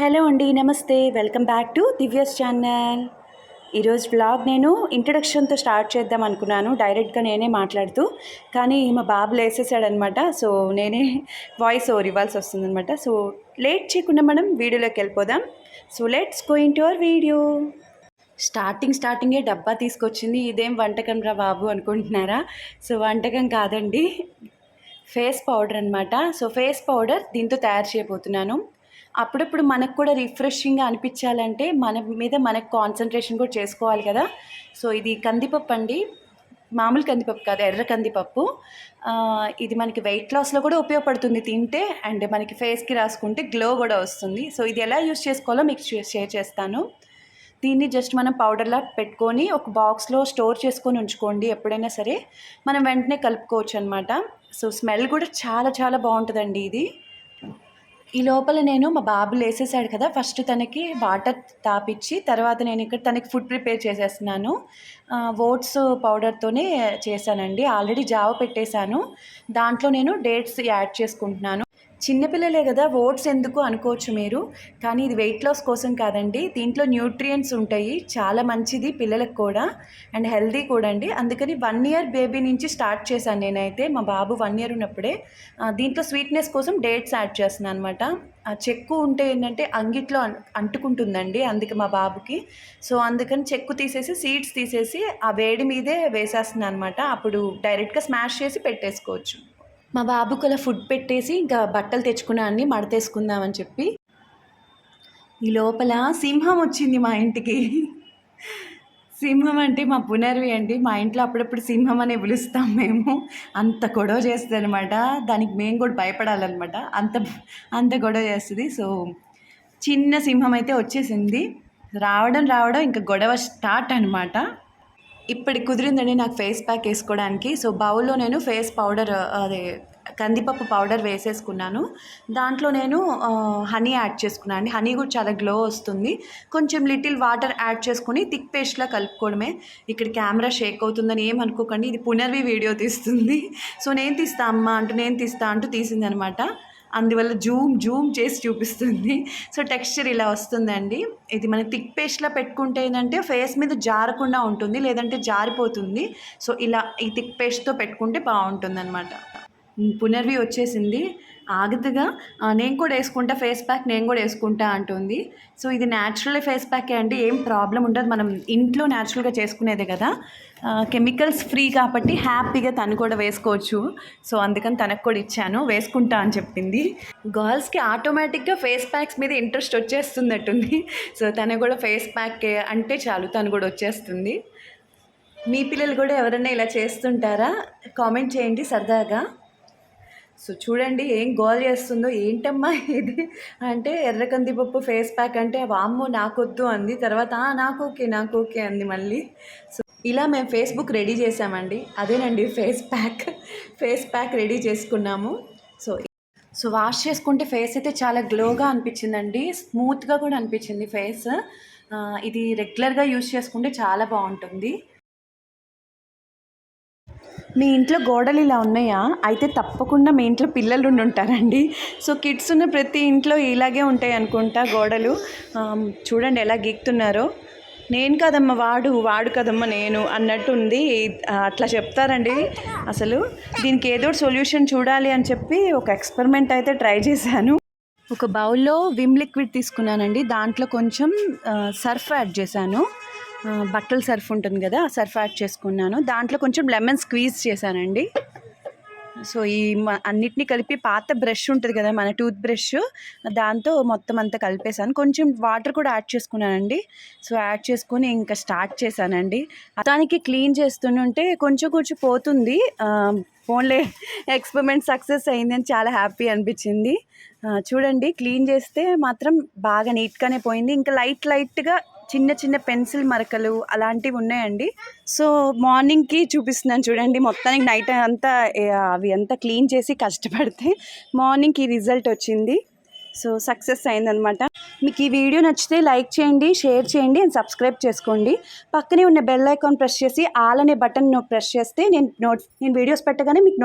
Hello అండి నమస్తే. Welcome back to Divya's channel. ఈరోజు బ్లాగ్ నేను ఇంట్రడక్షన్తో స్టార్ట్ చేద్దాం అనుకున్నాను. డైరెక్ట్గా నేనే మాట్లాడుతూ కానీ మా బాబు లేసేసాడనమాట సో నేనే వాయిస్ ఓవర్ ఇవ్వాల్సి వస్తుందనమాట. సో లేట్ చేయకుండా మనం వీడియోలోకి వెళ్ళిపోదాం. So let's going to our video starting స్టార్టింగే డబ్బా తీసుకొచ్చింది. ఇదేం వంటకం రా బాబు అనుకుంటున్నారా? సో వంటకం కాదండి ఫేస్ పౌడర్ అనమాట. సో ఫేస్ పౌడర్ దీంతో తయారు చేయబోతున్నాను. అప్పుడప్పుడు మనకు కూడా రిఫ్రెషింగ్గా అనిపించాలంటే మన మీద మనకు కాన్సన్ట్రేషన్ కూడా చేసుకోవాలి కదా. సో ఇది కందిపప్పు అండి. మామూలు కందిపప్పు కాదు ఎర్ర కందిపప్పు. ఇది మనకి వెయిట్ లాస్లో కూడా ఉపయోగపడుతుంది తింటే అండ్ మనకి ఫేస్కి రాసుకుంటే గ్లో కూడా వస్తుంది. సో ఇది ఎలా యూస్ చేసుకోవాలో మీకు షేర్ చేస్తాను. దీన్ని జస్ట్ మనం పౌడర్లా పెట్టుకొని ఒక బాక్స్లో స్టోర్ చేసుకొని ఉంచుకోండి ఎప్పుడైనా సరే. మనం వెంటనే కలుపుకోవచ్చు అనమాట సో స్మెల్ కూడా చాలా చాలా బాగుంటుందండి ఇది. ఈ లోపల నేను మా బాబు లేసేసాడు కదా ఫస్ట్ తనకి వాటర్ తాపిచ్చి తర్వాత నేను ఇక్కడ తనకి ఫుడ్ ప్రిపేర్ చేసేస్తున్నాను. ఓట్స్ పౌడర్తోనే చేశానండి. ఆల్రెడీ జావ పెట్టేశాను. దాంట్లో నేను డేట్స్ యాడ్ చేసుకుంటున్నాను. చిన్నపిల్లలే కదా ఓట్స్ ఎందుకు అనుకోవచ్చు మీరు? కానీ ఇది వెయిట్ లాస్ కోసం కాదండి. దీంట్లో న్యూట్రియంట్స్ ఉంటాయి. చాలా మంచిది పిల్లలకు కూడా అండ్ హెల్దీ కూడా అండి. అందుకని వన్ ఇయర్ బేబీ నుంచి స్టార్ట్ చేశాను నేనైతే. మా బాబు వన్ ఇయర్ ఉన్నప్పుడే. దీంట్లో స్వీట్నెస్ కోసం డేట్స్ యాడ్ చేస్తున్నాను అనమాట ఆ చెక్కు ఉంటే ఏంటంటే అంగిట్లో అంటుకుంటుందండి అందుకే మా బాబుకి. సో అందుకని చెక్కు తీసేసి సీడ్స్ తీసేసి ఆ వేడి మీదే వేసేస్తున్నాను అనమాట అప్పుడు డైరెక్ట్గా స్మాష్ చేసి పెట్టేసుకోవచ్చు. మా బాబుకు అలా ఫుడ్ పెట్టేసి ఇంకా బట్టలు తెచ్చుకున్నా అన్నీ మడతేసుకుందామని చెప్పి. ఈ లోపల సింహం వచ్చింది మా ఇంటికి. సింహం అంటే మా పునర్వి అండి. మా ఇంట్లో అప్పుడప్పుడు సింహం అనే పిలుస్తాం మేము. అంత గొడవ చేస్తుంది అనమాట దానికి మేము కూడా భయపడాలన్నమాట. అంత అంత గొడవ చేస్తుంది. సో చిన్న సింహం అయితే వచ్చేసింది. రావడం రావడం ఇంకా గొడవ స్టార్ట్ అనమాట ఇప్పటికి కుదిరిందండి నాకు ఫేస్ ప్యాక్ వేసుకోవడానికి. సో బౌల్లో నేను ఫేస్ పౌడర్ అదే కందిపప్పు పౌడర్ వేసేసుకున్నాను. దాంట్లో నేను హనీ యాడ్ చేసుకున్నాను అండి. హనీ కూడా చాలా గ్లో వస్తుంది. కొంచెం లిటిల్ వాటర్ యాడ్ చేసుకుని థిక్ పేస్ట్లా కలుపుకోవడమే. ఇక్కడ కెమెరా షేక్ అవుతుందని ఏమనుకోకండి ఇది పునర్వి వీడియో తీస్తుంది. సో నేను తీస్తా అమ్మా అంటూ నేను తీస్తా అంటూ తీసిందనమాట. అందువల్ల జూమ్ జూమ్ చేసి చూపిస్తుంది. సో టెక్స్చర్ ఇలా వస్తుందండి. ఇది మన థిక్ పేస్ట్లా పెట్టుకుంటే ఏంటంటే ఫేస్ మీద జారకుండా ఉంటుంది లేదంటే జారిపోతుంది. సో ఇలా ఈ థిక్ పేస్ట్తో పెట్టుకుంటే బాగుంటుంది అనమాట పునర్వి వచ్చేసింది. ఆగదుగా. నేను కూడా వేసుకుంటా ఫేస్ ప్యాక్ నేను కూడా వేసుకుంటా అంటుంది. సో ఇది న్యాచురల్ ఫేస్ ప్యాకే అండి ఏం ప్రాబ్లం ఉండదు. మనం ఇంట్లో న్యాచురల్గా చేసుకునేదే కదా. కెమికల్స్ ఫ్రీ కాబట్టి హ్యాపీగా తను కూడా వేసుకోవచ్చు. సో అందుకని తనకు కూడా ఇచ్చాను వేసుకుంటా అని చెప్పింది. గర్ల్స్కి ఆటోమేటిక్గా ఫేస్ ప్యాక్స్ మీద ఇంట్రెస్ట్ వచ్చేస్తున్నట్టుంది. సో తను కూడా ఫేస్ ప్యాక్ అంటే చాలు తను కూడా వచ్చేస్తుంది. మీ పిల్లలు కూడా ఎవరైనా ఇలా చేస్తుంటారా? కామెంట్ చేయండి సరదాగా. సో చూడండి ఏం గోల్ చేస్తుందో ఏంటమ్మా ఇది? అంటే ఎర్ర కందిపప్పు ఫేస్ ప్యాక్ అంటే వామ్మో నాకొద్దు అంది. తర్వాత నాకు ఓకే నాకు ఓకే అంది మళ్ళీ. సో ఇలా మేము ఫేస్బుక్ రెడీ చేసామండి. అదేనండి face pack. Face pack ready చేసుకున్నాము. సో సో వాష్ చేసుకుంటే ఫేస్ అయితే చాలా గ్లోగా అనిపించిందండి. స్మూత్గా కూడా అనిపించింది ఫేస్. ఇది రెగ్యులర్గా యూస్ చేసుకుంటే చాలా బాగుంటుంది. మీ ఇంట్లో గోడలు ఇలా ఉన్నాయా? అయితే తప్పకుండా మీ ఇంట్లో పిల్లలు ఉండి ఉంటారండి. సో కిడ్స్ ఉన్న ప్రతి ఇంట్లో ఇలాగే ఉంటాయి అనుకుంటా గోడలు. చూడండి ఎలా గీక్తున్నారో. నేను కదమ్మా వాడు వాడు కదమ్మా నేను అన్నట్టు ఉంది. అట్లా చెప్తారండి. అసలు దీనికి ఏదో ఒకటి సొల్యూషన్ చూడాలి అని చెప్పి ఒక ఎక్స్పెరిమెంట్ అయితే ట్రై చేశాను. ఒక బౌల్లో విమ్ లిక్విడ్ తీసుకున్నానండి. దాంట్లో కొంచెం సర్ఫ్ యాడ్ చేశాను. బట్టల సర్ఫ్ ఉంటుంది కదా ఆ సర్ఫ్ యాడ్ చేసుకున్నాను. దాంట్లో కొంచెం లెమన్ స్క్వీజ్ చేశానండి. సో ఈ అన్నిటిని కలిపి పాత బ్రష్ ఉంటుంది కదా మన టూత్ బ్రష్ దాంతో మొత్తం అంతా కలిపేశాను. కొంచెం వాటర్ కూడా యాడ్ చేసుకున్నానండి. సో యాడ్ చేసుకొని ఇంకా స్టార్ట్ చేశానండి. దానికి క్లీన్ చేస్తుంటే కొంచెం కొంచెం పోతుంది. ఫోన్లే ఎక్స్పెరిమెంట్ సక్సెస్ అయింది అని చాలా హ్యాపీ అనిపించింది. చూడండి క్లీన్ చేస్తే మాత్రం బాగా నీట్గానే పోయింది. ఇంకా లైట్ లైట్గా చిన్న చిన్న పెన్సిల్ మరకలు అలాంటివి ఉన్నాయండి. సో మార్నింగ్కి చూపిస్తున్నాను చూడండి. మొత్తానికి నైట్ అంతా అవి అంతా క్లీన్ చేసి కష్టపడితే మార్నింగ్కి రిజల్ట్ వచ్చింది. సో సక్సెస్ అయిందనమాట. మీకు ఈ వీడియో నచ్చితే లైక్ చేయండి షేర్ చేయండి అండ్ సబ్స్క్రైబ్ చేసుకోండి. పక్కనే ఉన్న బెల్ ఐకాన్ ప్రెస్ చేసి ఆల్ అనే బటన్ ప్రెస్ చేస్తే నేను నోట్ నేను వీడియోస్ పెట్టగానే మీకు